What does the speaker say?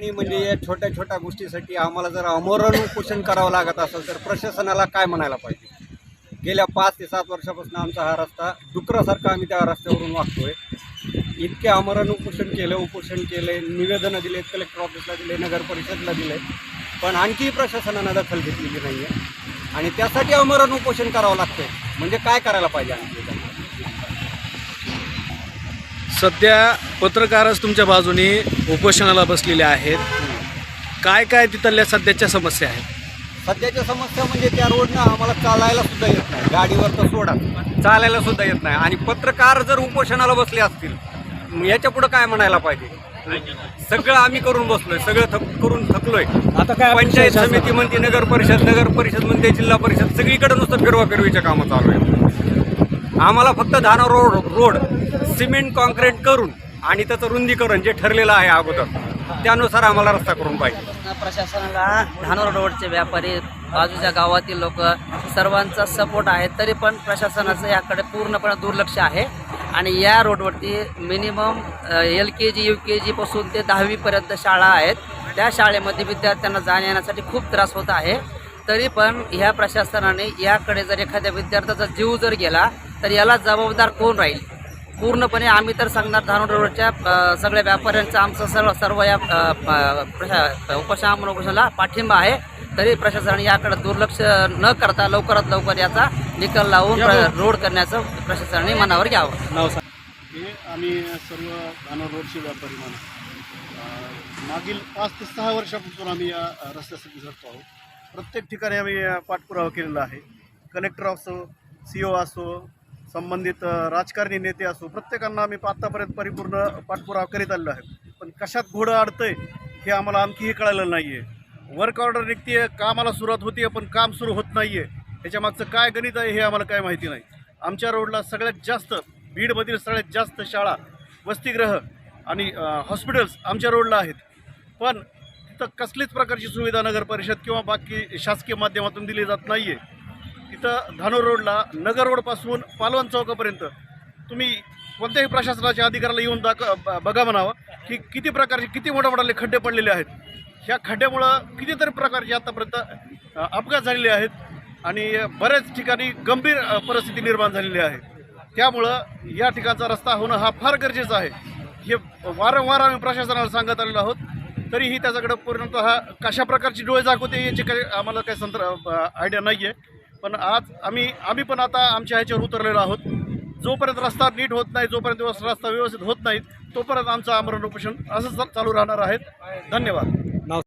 मागणी म्हणजे या छोट्या छोट्या गोष्टीसाठी आम्हाला जर अमरण उपोषण करावं लागत असेल तर प्रशासनाला काय म्हणायला पाहिजे? गेल्या पाच ते सात वर्षापासून आमचा हा रस्ता डुकरासारखा आम्ही त्या रस्त्यावरून वागतोय. इतके आमरण उपोषण केलं उपोषण केले निवेदनं दिले कलेक्टर ऑफिसला दिले नगर परिषदला दिले पण आणखी प्रशासनानं दखल घेतलेली नाही आहे आणि त्यासाठी आमरण उपोषण करावं लागतंय. म्हणजे काय करायला पाहिजे आणखी? सध्या पत्रकारच तुमच्या बाजूने उपोषणाला बसलेले आहेत. काय काय तिथल्या सध्याच्या समस्या आहेत? सध्याच्या समस्या म्हणजे त्या रोडनं आम्हाला चालायला सुद्धा येत नाही. गाडीवर तर सोडा. चालायला सुद्धा येत नाही. आणि पत्रकार जर उपोषणाला बसले असतील याच्यापुढे काय म्हणायला पाहिजे? सगळं आम्ही करून बसलोय. सगळं थक करून थकलोय. आता काय पंचायत समिती म्हणते नगर परिषद नगर परिषद म्हणते जिल्हा परिषद. सगळीकडे नुसतं फिरवा फिरवीचे कामं चालू आहे. आम्हाला फक्त धाना रोड रोड. सिमेंट कॉन्क्रीट करून आणि त्याचं रुंदीकरण जे ठरलेलं आहे अगोदर त्यानुसार आम्हाला रस्ता करून पाहिजे. प्रशासनाला धानोर रोडचे व्यापारी बाजूच्या गावातील लोक सर्वांचा सपोर्ट आहे. तरी पण प्रशासनाचं याकडे पूर्णपणे दुर्लक्ष आहे. आणि या रोडवरती minimum L K G U K जीपासून ते दहावीपर्यंत शाळा आहेत. त्या शाळेमध्ये विद्यार्थ्यांना जाण्या येण्यासाठी खूप त्रास होत आहे. तरी पण ह्या प्रशासनाने याकडे जर एखाद्या विद्यार्थ्याचा जीव जर गेला तर याला जबाबदार कोण राहील? पूर्णपणे आम्ही तर सांगणार धानोड रोडच्या सगळ्या व्यापाऱ्यांचं आमचं सर्व सर्व या उपशाम उपोषणाला पाठिंबा आहे. तरी प्रशासनाने याकडे दुर्लक्ष न करता लवकरात लवकर याचा निकाल लावून रोड करण्याचं प्रशासनाने मनावर घ्यावं. नाव हे आम्ही सर्व धानोर रोडचे व्यापारी म्हणा मागील पाच ते सहा वर्षापासून आम्ही या रस्त्यासाठी झटतो आहोत. प्रत्येक ठिकाणी आम्ही पाठपुरावा केलेला आहे. कलेक्टर असो सी ओ असो संबंधित राजकारणी नेते असो प्रत्येकांना आम्ही आत्तापर्यंत परिपूर्ण पाठपुरावा करीत आलेलो आहे पण कशात घोडं अडतंय हे आम्हाला आणखीही कळालं नाही आहे वर्क ऑर्डर निघते कामाला सुरुवात होती पण काम सुरू होत नाही आहे त्याच्यामागचं काय गणित आहे हे आम्हाला काय माहिती नाही. आमच्या रोडला सगळ्यात जास्त बीडमधील सगळ्यात जास्त शाळा वसतिगृह आणि हॉस्पिटल्स आमच्या रोडला आहेत. पण तिथं कसलीच प्रकारची सुविधा नगर परिषद किंवा बाकी शासकीय माध्यमातून दिली जात नाही आहे तिथं धानोर रोडला नगर रोडपासून पालवण चौकापर्यंत. तुम्ही कोणत्याही प्रशासनाच्या अधिकाऱ्याला येऊन दाख ब- बघा म्हणावं की किती प्रकारचे किती मोठ्या मोठाले खड्डे पडलेले आहेत. ह्या खड्ड्यामुळं कितीतरी प्रकारचे आतापर्यंत अपघात झालेले आहेत आणि बऱ्याच ठिकाणी गंभीर परिस्थिती निर्माण झालेली आहे. त्यामुळं या ठिकाणचा रस्ता होणं हा फार गरजेचा आहे. हे वारंवार आम्ही प्रशासनाला सांगत आलेलो आहोत. तरीही त्याच्याकडे पूर्णतः कशा प्रकारची डोळे होते याची काही आम्हाला काही संत्र आयडिया नाही आहे पण आज आम्ही आम्ही पण आता आमच्या ह्याच्यावर उतरलेलो आहोत. जोपर्यंत रस्ता नीट होत नाही जोपर्यंत रस्ता व्यवस्थित होत नाही तोपर्यंत आमचं आमरण उपोषण असंच चालू राहणार आहे. धन्यवाद.